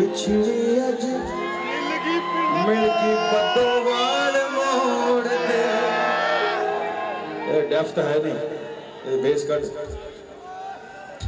ਵਿਛੜੀ ਅੱਜ ਮਿਲ ਗਈ ਪਤੋਵਾਲ ਮੋੜ ਤੇ ਇਹ ਡੈਫ ਤਾਂ ਹੈ ਨਹੀਂ ਇਹ ਬੇਸ ਕੱਟ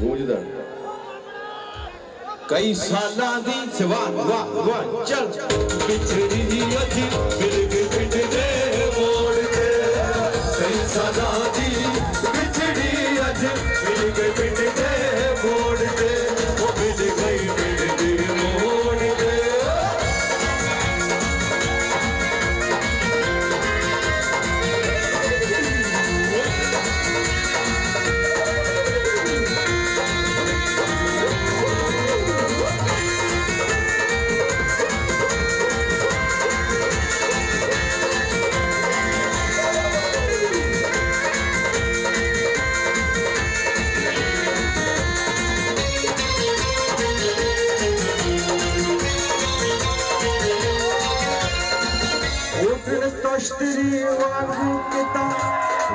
ਗੂੰਜਦਾ ਕਈ ਸਾਲਾਂ ਦੀ ਜਵਾਨ ਵਾਹ ਵਾਹ ਚੱਲ ਵਿਛੜੀ ਅੱਜ ਮਿਲ ਗਈ ਪਿੰਡ ਦੇ ਮੋੜ ਤੇ ਕਈ ਸਾਲਾਂ ਤਸ਼ਤਰੀ ਵਾਂਗੂ ਕਿਤਾ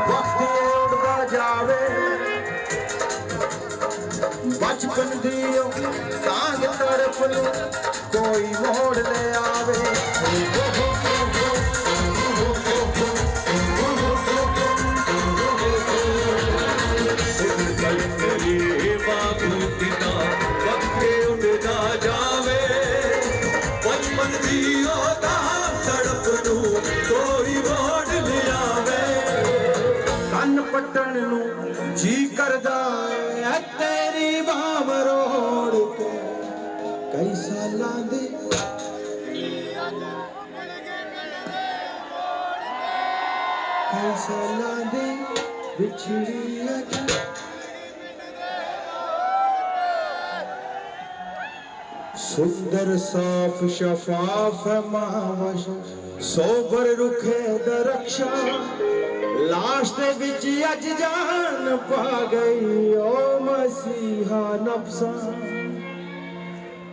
ਵਕਤ ਉੱਡਦਾ ਜਾਵੇ। ਬਚਪਨ ਦੀ ਤਾਂਗ ਤੜਪ ਨੂੰ ਕੋਈ ਮੋੜ ਲੈ ਆਵੇ। ਕਲਕਰੀ ਵਾਂਗੂ ਕਿਤਾ ਵਕਤ ਉੱਡਦਾ ਜਾਵੇ। ਬਚਪਨ ਦੀ ਕੰਨ ਨੂੰ ਜੀ ਕਰਦਾ ਐ ਤੇਰੀ ਬਾਹ ਮਰੋੜ ਕੇ ਕਈ ਸਾਲਾਂ ਦੇ ਕਈ ਸਾਲਾਂ ਦੇ ਵਿਛੜੀ ਅੱਜ ਸੁੰਦਰ, ਸਾਫ਼ ਸ਼ਫਾਫ ਮਾਵਸ਼, ਸੋਬਰ ਰੁਖੇ ਦਰਖਸ਼ਾ ਲਾਸ਼ ਦੇ ਵਿੱਚ ਅੱਜ ਜਾਨ ਪਾ ਗਈ ਓ ਮਸੀਹਾ ਨਫਸਾਂ।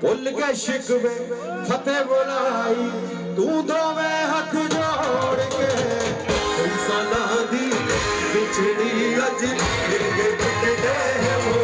ਭੁੱਲ ਗਏ ਸ਼ਿਕਵੇ, ਫਤਿਹ ਬੁਲਾਈ, ਤੂੰ ਦੋਵੇਂ ਹੱਥ ਜੋੜ ਕੇ। ਇਨਸਾਨਾਂ ਦੀ ਵਿਛੜੀ ਅੱਜ ਮਿਲ ਗਏ ਟੁੱਟੇ ਮੋੜ